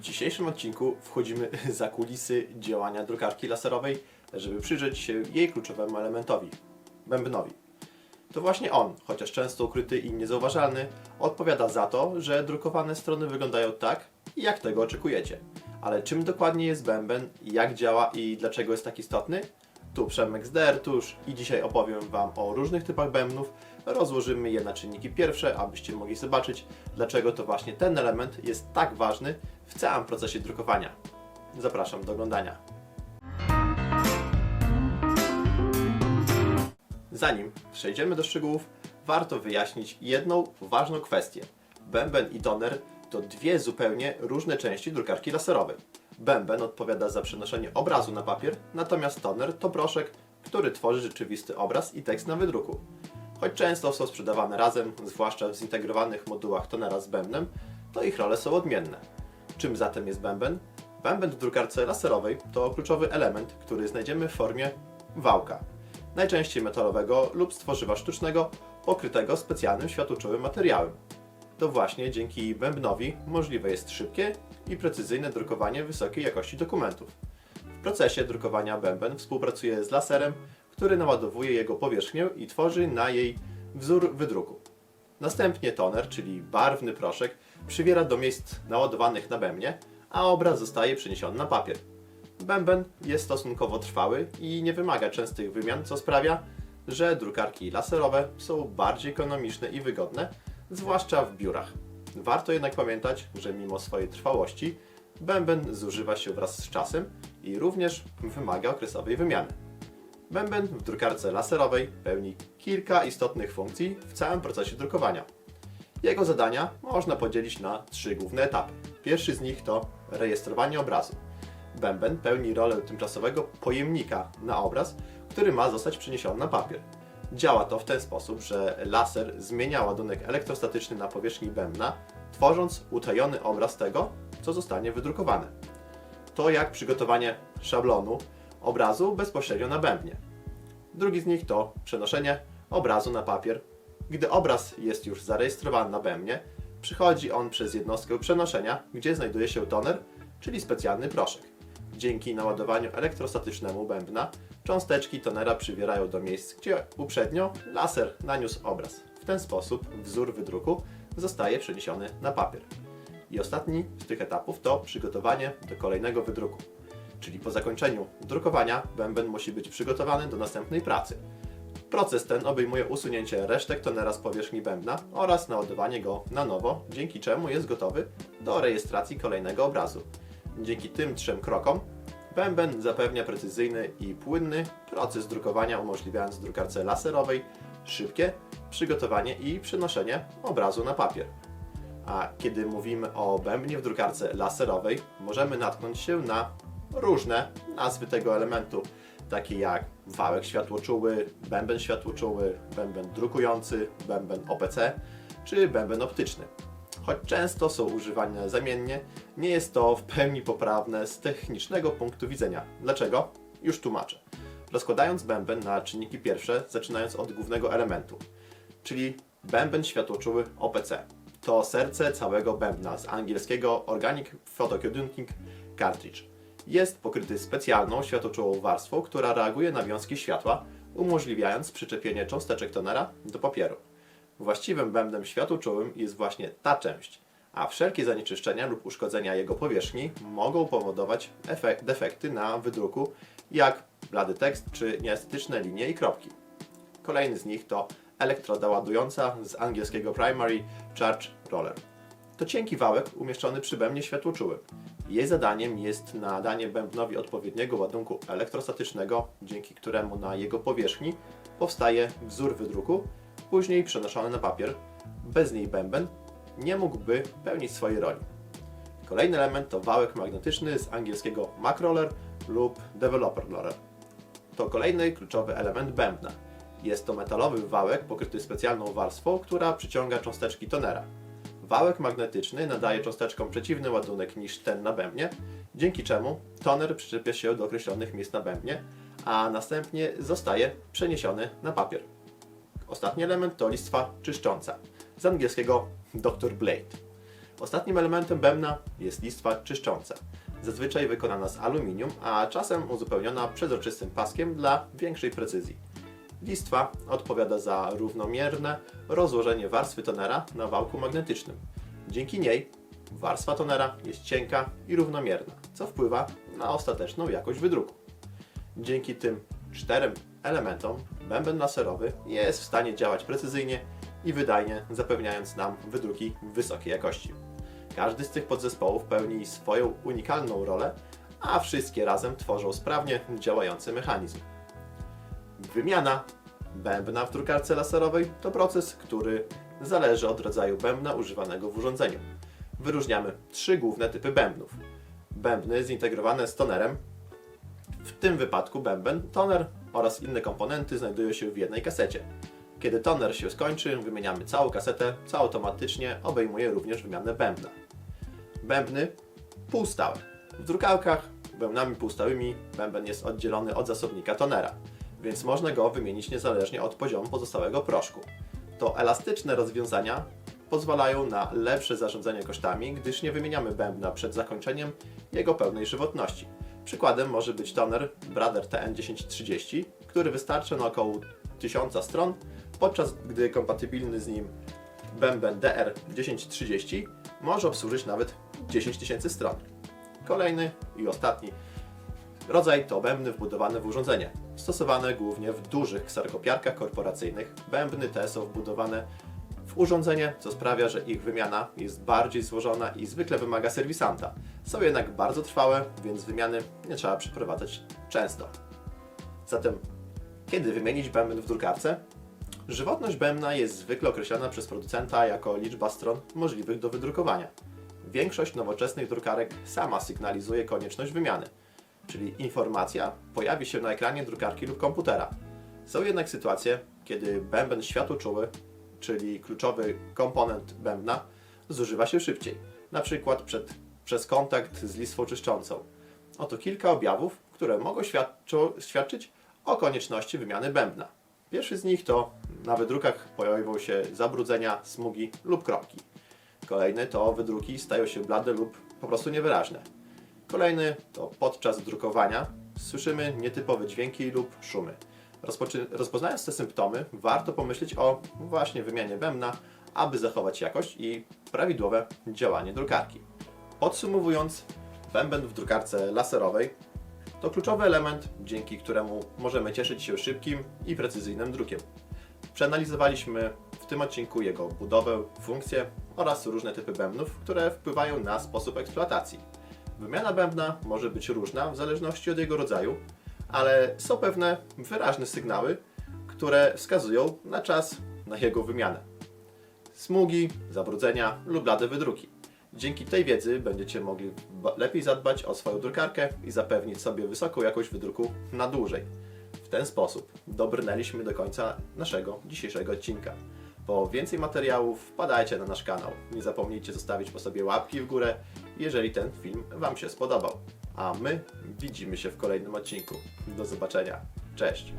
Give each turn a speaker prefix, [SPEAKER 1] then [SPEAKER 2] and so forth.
[SPEAKER 1] W dzisiejszym odcinku wchodzimy za kulisy działania drukarki laserowej, żeby przyjrzeć się jej kluczowemu elementowi bębnowi. To właśnie on, chociaż często ukryty i niezauważalny, odpowiada za to, że drukowane strony wyglądają tak, jak tego oczekujecie. Ale czym dokładnie jest bęben, jak działa i dlaczego jest tak istotny? Tu Przemek z Dertusz i dzisiaj opowiem Wam o różnych typach bębnów. Rozłożymy je na czynniki pierwsze, abyście mogli zobaczyć, dlaczego to właśnie ten element jest tak ważny w całym procesie drukowania. Zapraszam do oglądania. Zanim przejdziemy do szczegółów, warto wyjaśnić jedną ważną kwestię. Bęben i toner to dwie zupełnie różne części drukarki laserowej. Bęben odpowiada za przenoszenie obrazu na papier, natomiast toner to proszek, który tworzy rzeczywisty obraz i tekst na wydruku. Choć często są sprzedawane razem, zwłaszcza w zintegrowanych modułach tonera z bębnem, to ich role są odmienne. Czym zatem jest bęben? Bęben w drukarce laserowej to kluczowy element, który znajdziemy w formie wałka najczęściej metalowego lub z tworzywa sztucznego, pokrytego specjalnym światłoczułym materiałem. To właśnie dzięki bębnowi możliwe jest szybkie i precyzyjne drukowanie wysokiej jakości dokumentów. W procesie drukowania bęben współpracuje z laserem, który naładowuje jego powierzchnię i tworzy na jej wzór wydruku. Następnie toner, czyli barwny proszek, przywiera do miejsc naładowanych na bębnie, a obraz zostaje przeniesiony na papier. Bęben jest stosunkowo trwały i nie wymaga częstych wymian, co sprawia, że drukarki laserowe są bardziej ekonomiczne i wygodne, zwłaszcza w biurach. Warto jednak pamiętać, że mimo swojej trwałości, bęben zużywa się wraz z czasem i również wymaga okresowej wymiany. Bęben w drukarce laserowej pełni kilka istotnych funkcji w całym procesie drukowania. Jego zadania można podzielić na trzy główne etapy. Pierwszy z nich to rejestrowanie obrazu. Bęben pełni rolę tymczasowego pojemnika na obraz, który ma zostać przeniesiony na papier. Działa to w ten sposób, że laser zmienia ładunek elektrostatyczny na powierzchni bębna, tworząc utajony obraz tego, co zostanie wydrukowane. To jak przygotowanie szablonu obrazu bezpośrednio na bębnie. Drugi z nich to przenoszenie obrazu na papier. Gdy obraz jest już zarejestrowany na bębnie, przychodzi on przez jednostkę przenoszenia, gdzie znajduje się toner, czyli specjalny proszek. Dzięki naładowaniu elektrostatycznemu bębna, cząsteczki tonera przywierają do miejsc, gdzie uprzednio laser naniósł obraz. W ten sposób wzór wydruku zostaje przeniesiony na papier. I ostatni z tych etapów to przygotowanie do kolejnego wydruku. Czyli po zakończeniu drukowania bęben musi być przygotowany do następnej pracy. Proces ten obejmuje usunięcie resztek tonera z powierzchni bębna oraz naładowanie go na nowo, dzięki czemu jest gotowy do rejestracji kolejnego obrazu. Dzięki tym trzem krokom bęben zapewnia precyzyjny i płynny proces drukowania, umożliwiając drukarce laserowej szybkie przygotowanie i przenoszenie obrazu na papier. A kiedy mówimy o bębnie w drukarce laserowej, możemy natknąć się na różne nazwy tego elementu, takie jak wałek światłoczuły, bęben światłoczuły, bęben drukujący, bęben OPC czy bęben optyczny. Choć często są używane zamiennie, nie jest to w pełni poprawne z technicznego punktu widzenia. Dlaczego? Już tłumaczę. Rozkładając bęben na czynniki pierwsze, zaczynając od głównego elementu, czyli bęben światłoczuły OPC. To serce całego bębna z angielskiego Organic Photocounting Cartridge. Jest pokryty specjalną światłoczułą warstwą, która reaguje na wiązki światła, umożliwiając przyczepienie cząsteczek tonera do papieru. Właściwym bębnem światłoczułym jest właśnie ta część, a wszelkie zanieczyszczenia lub uszkodzenia jego powierzchni mogą powodować efek- defekty na wydruku, jak blady tekst czy nieestetyczne linie i kropki. Kolejny z nich to elektroda ładująca z angielskiego Primary Charge Roller. To cienki wałek umieszczony przy bębnie światłoczułym. Jej zadaniem jest nadanie bębnowi odpowiedniego ładunku elektrostatycznego, dzięki któremu na jego powierzchni powstaje wzór wydruku, później przenoszony na papier. Bez niej bęben nie mógłby pełnić swojej roli. Kolejny element to wałek magnetyczny z angielskiego Mac Roller lub Developer Roller. To kolejny kluczowy element bębna. Jest to metalowy wałek pokryty specjalną warstwą, która przyciąga cząsteczki tonera. Wałek magnetyczny nadaje cząsteczkom przeciwny ładunek niż ten na bębnie, dzięki czemu toner przyczepia się do określonych miejsc na bębnie, a następnie zostaje przeniesiony na papier. Ostatni element to listwa czyszcząca, z angielskiego Dr. Blade. Ostatnim elementem bębna jest listwa czyszcząca. Zazwyczaj wykonana z aluminium, a czasem uzupełniona przezroczystym paskiem dla większej precyzji. Listwa odpowiada za równomierne rozłożenie warstwy tonera na wałku magnetycznym. Dzięki niej warstwa tonera jest cienka i równomierna, co wpływa na ostateczną jakość wydruku. Dzięki tym czterem elementom bęben laserowy jest w stanie działać precyzyjnie i wydajnie, zapewniając nam wydruki wysokiej jakości. Każdy z tych podzespołów pełni swoją unikalną rolę, a wszystkie razem tworzą sprawnie działający mechanizm. Wymiana bębna w drukarce laserowej to proces, który zależy od rodzaju bębna używanego w urządzeniu. Wyróżniamy trzy główne typy bębnów. Bębny zintegrowane z tonerem, w tym wypadku bęben, toner oraz inne komponenty znajdują się w jednej kasecie. Kiedy toner się skończy, wymieniamy całą kasetę, co automatycznie obejmuje również wymianę bębna. Bębny półstałe. W drukarkach bębnami półstałymi bęben jest oddzielony od zasobnika tonera, więc można go wymienić niezależnie od poziomu pozostałego proszku. To elastyczne rozwiązania pozwalają na lepsze zarządzanie kosztami, gdyż nie wymieniamy bębna przed zakończeniem jego pełnej żywotności. Przykładem może być toner Brother TN1030, który wystarczy na około 1000 stron, podczas gdy kompatybilny z nim bęben DR1030 może obsłużyć nawet 10 tysięcy stron. Kolejny i ostatni rodzaj to bębny wbudowane w urządzenie. Stosowane głównie w dużych kserokopiarkach korporacyjnych, bębny te są wbudowane w urządzenie, co sprawia, że ich wymiana jest bardziej złożona i zwykle wymaga serwisanta. Są jednak bardzo trwałe, więc wymiany nie trzeba przeprowadzać często. Zatem, kiedy wymienić bęben w drukarce? Żywotność bębna jest zwykle określana przez producenta jako liczba stron możliwych do wydrukowania. Większość nowoczesnych drukarek sama sygnalizuje konieczność wymiany, czyli informacja pojawi się na ekranie drukarki lub komputera. Są jednak sytuacje, kiedy bęben światłoczuły, czyli kluczowy komponent bębna, zużywa się szybciej, przed, przez kontakt z listwą czyszczącą. Oto kilka objawów, które mogą świadczo, świadczyć o konieczności wymiany bębna. Pierwszy z nich to na wydrukach pojawią się zabrudzenia, smugi lub kropki. Kolejny to wydruki stają się blade lub po prostu niewyraźne. Kolejny to podczas drukowania słyszymy nietypowe dźwięki lub szumy. Rozpoczy- rozpoznając te symptomy, warto pomyśleć o właśnie wymianie bębna, aby zachować jakość i prawidłowe działanie drukarki. Podsumowując, bęben w drukarce laserowej to kluczowy element, dzięki któremu możemy cieszyć się szybkim i precyzyjnym drukiem. Przeanalizowaliśmy w tym odcinku jego budowę, funkcje oraz różne typy bębnów, które wpływają na sposób eksploatacji. Wymiana bębna może być różna w zależności od jego rodzaju, ale są pewne wyraźne sygnały, które wskazują na czas na jego wymianę. Smugi, zabrudzenia lub blade wydruki. Dzięki tej wiedzy będziecie mogli lepiej zadbać o swoją drukarkę i zapewnić sobie wysoką jakość wydruku na dłużej. W ten sposób dobrnęliśmy do końca naszego dzisiejszego odcinka. Po więcej materiałów wpadajcie na nasz kanał. Nie zapomnijcie zostawić po sobie łapki w górę, jeżeli ten film Wam się spodobał. A my widzimy się w kolejnym odcinku. Do zobaczenia. Cześć!